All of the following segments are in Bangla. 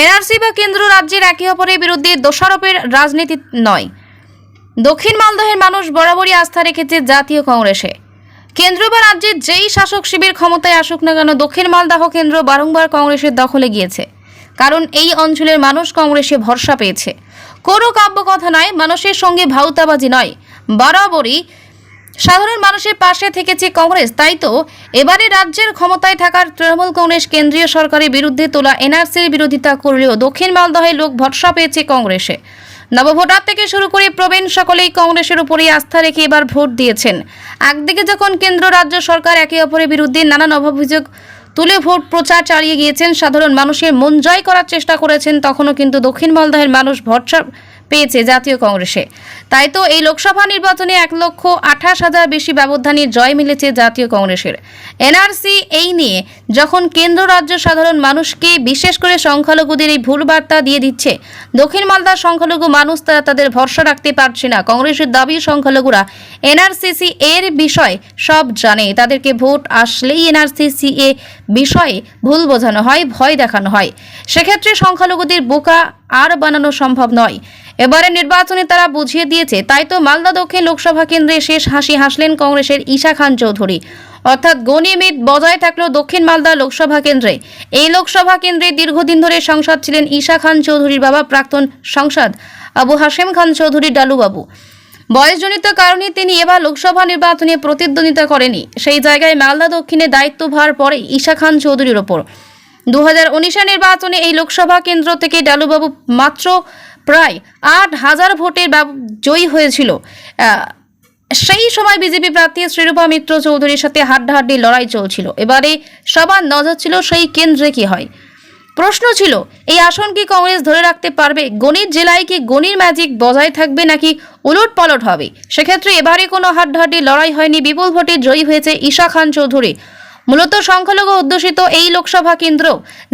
এনআরসি বা কেন্দ্র রাজ্যের একে অপরের বিরুদ্ধে দোষারোপের রাজনীতি নয়। দক্ষিণ মালদহের মানুষ বরাবরই আস্থা রেখেছে জাতীয় কংগ্রেসে। কেন্দ্র বা রাজ্যের যেই শাসক শিবির ক্ষমতায় আসুক না কেন দক্ষিণ মালদাহ কেন্দ্র বারংবার কংগ্রেসের দখলে গিয়েছে। কারণ এই অঞ্চলের মানুষ কংগ্রেসে ভরসা পেয়েছে। কোনো কাব্য কথা নয়, মানুষের সঙ্গে ভাউতাবাজি নয়। বরাবরই সাধারণ মানুষের পাশে থেকেছে কংগ্রেস, তাই তো এবারে রাজ্যের ক্ষমতায় থাকার তৃণমূল কংগ্রেস কেন্দ্রীয় সরকারের বিরুদ্ধে তোলা এনআরসির বিরোধিতা করলেও দক্ষিণ মালদহে লোক ভরসা পেয়েছে কংগ্রেসে। নবভোটার থেকে শুরু করে প্রবীণ সকলেই কংগ্রেসের উপরেই আস্থা রেখে এবার ভোট দিয়েছেন। একদিকে যখন কেন্দ্র, রাজ্য সরকার একে অপরের বিরুদ্ধে নানান অভিযোগ তুলে ভোট প্রচার চালিয়ে গিয়েছেন, সাধারণ মানুষের মন জয় করার চেষ্টা করেছেন, তখনও কিন্তু দক্ষিণ মালদহের মানুষ ভরসা পেয়েছে জাতীয় কংগ্রেসে। তাই তো এই লোকসভা নির্বাচনে এক লক্ষ আঠাশ হাজার বেশি ব্যবধানে জয় মিলেছে জাতীয় কংগ্রেসের। এনআরসি এই নিয়ে যখন কেন্দ্র রাজ্য সাধারণ মানুষকে বিশেষ করে সংখ্যালঘুদের এই ভুল বার্তা দিয়ে দিচ্ছে, দক্ষিণ মালদার সংখ্যালঘু মানুষ তারা তাদের ভরসা রাখতে পারছে না। কংগ্রেসের দাবি, সংখ্যালঘুরা এনআরসিসি এর বিষয় সব জানে। তাদেরকে ভোট আসলেই এনআরসিসি এ বিষয়ে ভুল বোঝানো হয়, ভয় দেখানো হয়। সেক্ষেত্রে সংখ্যালঘুদের বোকা আর বানানো সম্ভব নয়। এবারে নির্বাচনে তারা বুঝিয়ে দিয়েছে, তাই তো মালদা দক্ষিণ লোকসভা কেন্দ্রে শেষ হাসি হাসলেন কংগ্রেসের ঈশা খান চৌধুরী। অর্থাৎ গণিমিত বজায় থাকল দক্ষিণ মালদা লোকসভা কেন্দ্রে। এই লোকসভা কেন্দ্রে দীর্ঘদিন ধরে সংসদ ছিলেন ঈশা খান চৌধুরীর বাবা প্রাক্তন সংসদ আবু হাশেম খান চৌধুরী ডালুবাবু। বয়সজনিত কারণে তিনি এবার লোকসভা নির্বাচনে প্রতিদ্বন্দ্বিতা করেনি। সেই জায়গায় মালদা দক্ষিণে দায়িত্বভার পরে ঈশা খান চৌধুরীর ওপর। দু হাজার নির্বাচনে এই লোকসভা কেন্দ্র থেকে ডালুবাবু মাত্র প্রায় আট হাজার ভোটের জয়ী হয়েছিল। সেই সময় বিজেপি প্রার্থী শ্রীরূপা মিত্র চৌধুরীর সাথে হাড্ডাহাড্ডি লড়াই চলছিল। এবারে সবার নজর ছিল সেই কেন্দ্রে কি হয়। প্রশ্ন ছিল, এই আসন কি কংগ্রেস ধরে রাখতে পারবে? গণিত জেলায় কি গণির ম্যাজিক বজায় থাকবে নাকি উলট পালট হবে? সেক্ষেত্রে এবারে কোনো হাড্ডাহাড্ডি লড়াই হয়নি, বিপুল ভোটে জয়ী হয়েছে ঈশা খান চৌধুরী। মূলত সংখ্যালঘু অধ্যুষিত এই লোকসভা কেন্দ্র,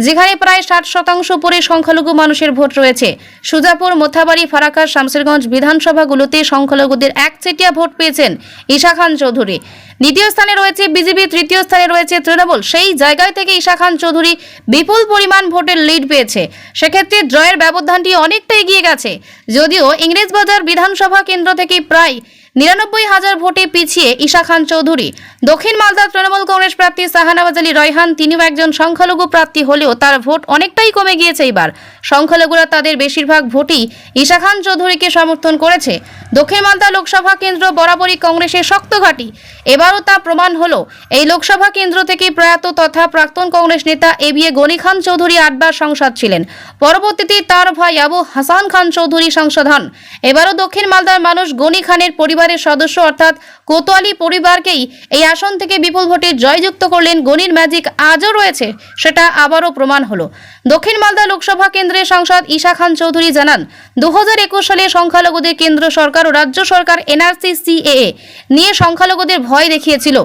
যেখানে প্রায় ষাট শতাংশ পরে সংখ্যালঘু মানুষের ভোট রয়েছে। সুজাপুর, মোথাবাড়ি, ফারাক্কা, শামসেরগঞ্জ বিধানসভাগুলোতে সংখ্যালঘুদের একচেটিয়া ভোট পেয়েছেন ঈশা খান চৌধুরী। দ্বিতীয় স্থানে রয়েছে বিজেপি, তৃতীয় স্থানে রয়েছে তৃণমূল। সেই জায়গায় থেকে ঈশা খান চৌধুরী বিপুল পরিমাণ ভোটের লিড পেয়েছে। সেক্ষেত্রে জয়ের ব্যবধানটি অনেকটা এগিয়ে গেছে। যদিও ইংরেজবাজার বিধানসভা কেন্দ্র থেকে প্রায় নিরানব্বই হাজার ভোটে পিছিয়ে ঈশা খান চৌধুরী। দক্ষিণ মালদা তৃণমূল কংগ্রেস প্রার্থী সাহানাবাজ আলী রয়হান তিনিও একজন সংখ্যালঘু প্রার্থী হলেও তার ভোট অনেকটাই কমে গিয়েছে এবার। সংখ্যালঘুরা তাদের বেশিরভাগ ভোটই ঈশা খান চৌধুরীকে সমর্থন করেছে। দক্ষিণ মালদা লোকসভা কেন্দ্র বরাবরই কংগ্রেসের শক্ত ঘাঁটি। এবারও তা প্রমাণ হলো, এই লোকসভা কেন্দ্র থেকে প্রয়াত তথা প্রাক্তন কংগ্রেস নেতা এ বি এ খান চৌধুরী আটবার সংসদ ছিলেন। পরবর্তীতে তার ভাই আবু হাসান খান চৌধুরী হন। এবারও দক্ষিণ মালদার মানুষ গনি খানের পরিবারের সদস্য অর্থাৎ কোতোয়ালি পরিবারকেই এই আসন থেকে বিপুল ভোটে জয়যুক্ত করলেন গনির ম্যাজিক আজও রয়েছে, সেটা আবারও প্রমাণ হলো। দক্ষিণ মালদা লোকসভা কেন্দ্রের সংসদ ঈশা খান চৌধুরী জানান দু হাজার একুশ সালে সংখ্যালঘুদের কেন্দ্র সরকার ও রাজ্য সরকার এনআরসি সিএএ নিয়ে সংখ্যালঘুদের ভয় দেখিয়েছিল।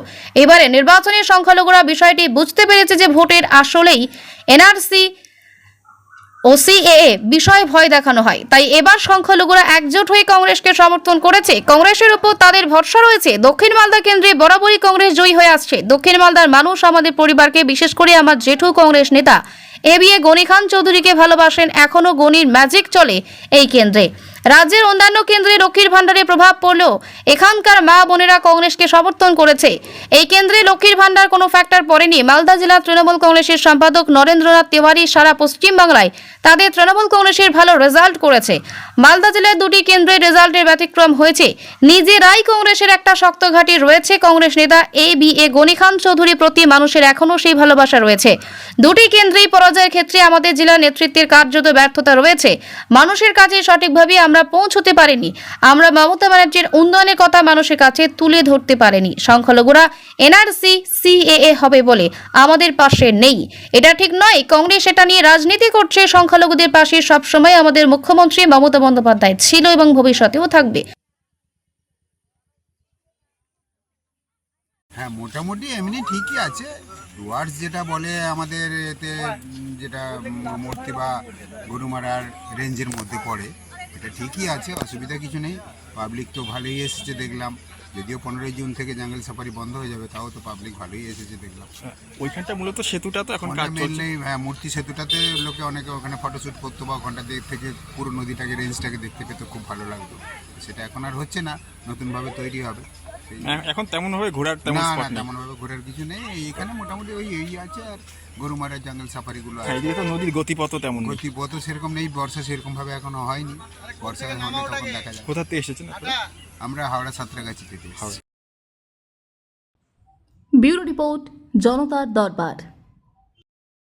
এবারে নির্বাচনের সংখ্যালঘুরা বিষয়টি বুঝতে পেরেছে যে ভোটের আসলেই এনআরসি ও সিএএ বিষয়ে ভয় দেখানো হয়। তাই এবার সংখ্যালঘুরা একজোট হয়ে কংগ্রেসকে সমর্থন করেছে। কংগ্রেসের উপর তাদের ভরসা রয়েছে। দক্ষিণ মালদা কেন্দ্রে বরাবরই কংগ্রেস জয়ী হয়ে আসছে। দক্ষিণ মালদার মানুষ, আমাদের পরিবারকে, বিশেষ করে আমার জেঠু কংগ্রেস নেতা, এ বিয়ে গনি খান চৌধুরীকে ভালোবাসেন। এখনও গনির ম্যাজিক চলে এই কেন্দ্রে। রাজ্যের অন্যান্য কেন্দ্রে লক্ষ্মীর ভাণ্ডারে প্রভাব পড়লেও এখানকার মা বোনেরা কংগ্রেসকে সমর্থন করেছে। এই কেন্দ্রে লক্ষ্মীর ভাণ্ডার কোনো ফ্যাক্টর পড়েনি। মালদা জেলা তৃণমূল কংগ্রেসের সম্পাদক নরেন্দ্রনাথ তিওয়ারি সারা পশ্চিমবাংলায় তাদের তৃণমূল কংগ্রেসের ভালো রেজাল্ট করেছে। মালদা জেলায় দুটি কেন্দ্রের রেজাল্টের ব্যতিক্রম হয়েছে। নিজেরাই কংগ্রেসের একটা শক্ত ঘাঁটি রয়েছে কংগ্রেস নেতা A B A Gani Khan Chowdhury প্রতি মানুষের এখনও সেই ভালোবাসা রয়েছে। দুটি কেন্দ্রেই পরাজয়ের ক্ষেত্রে আমাদের জেলা নেতৃত্বের কার্যত ব্যর্থতা রয়েছে। মানুষের কাছে সঠিকভাবে আমরা পৌঁছতে পারিনি। আমরা মমতা ব্যানার্জির উন্নয়নের কথা মানুষের কাছে তুলে ধরতে পারেনি। সংখ্যালঘুরা এনআরসি, সিএএ হবে বলে আমাদের পাশে নেই। এটা ঠিক নয়, কংগ্রেস এটা নিয়ে রাজনীতি করছে। সংখ্যালঘুদের পাশে সবসময় আমাদের মুখ্যমন্ত্রী মমতা বন্দ্যোপাধ্যায় ছিল এবং ভবিষ্যতেও থাকবে। হ্যাঁ মোটামুটি এমনি ঠিকই আছে। ডুয়ার্স যেটা বলে আমাদের এতে যেটা মূর্তি বা গরুমারার রেঞ্জের মধ্যে পড়ে। এটা ঠিকই আছে অসুবিধা কিছু নেই। পাবলিক তো ভালোই এসেছে দেখলাম। যদিও পনেরোই জুন থেকে জাঙ্গল সাফারি বন্ধ হয়ে যাবে তাও তো পাবলিক ভালোই এসেছে দেখলাম। ওইখানটা মূলত সেতুটা তো এখন মেনলি হ্যাঁ মূর্তি সেতুটাতে লোকে অনেকে ওখানে ফটোশ্যুট করতো বা ওখানটা দিক থেকে পুরো নদীটাকে রেঞ্জটাকে দেখতে পেতে খুব ভালো লাগতো। সেটা এখন আর হচ্ছে না নতুনভাবে তৈরি হবে। এখন তেমন ভাবে ঘোরার তেমন স্পট নেই। তেমন ভাবে ঘোরার কিছু নেই। এখানে মোটামুটি ওই এই আছে আর গরুমারা জঙ্গল সাফারি গুলো আছে। এদিকে তো নদীর গতিপথ তেমন নেই। গতিপথ সেরকম নেই বর্ষা সেরকম ভাবে এখনও হয়নি। বর্ষা হলে তখন দেখা যায় কোথা থেকে এসেছেন আপনারা? আমরা হাওড়া সাঁতরাগাছি থেকে ব্যুরো রিপোর্ট জনতার দরবার।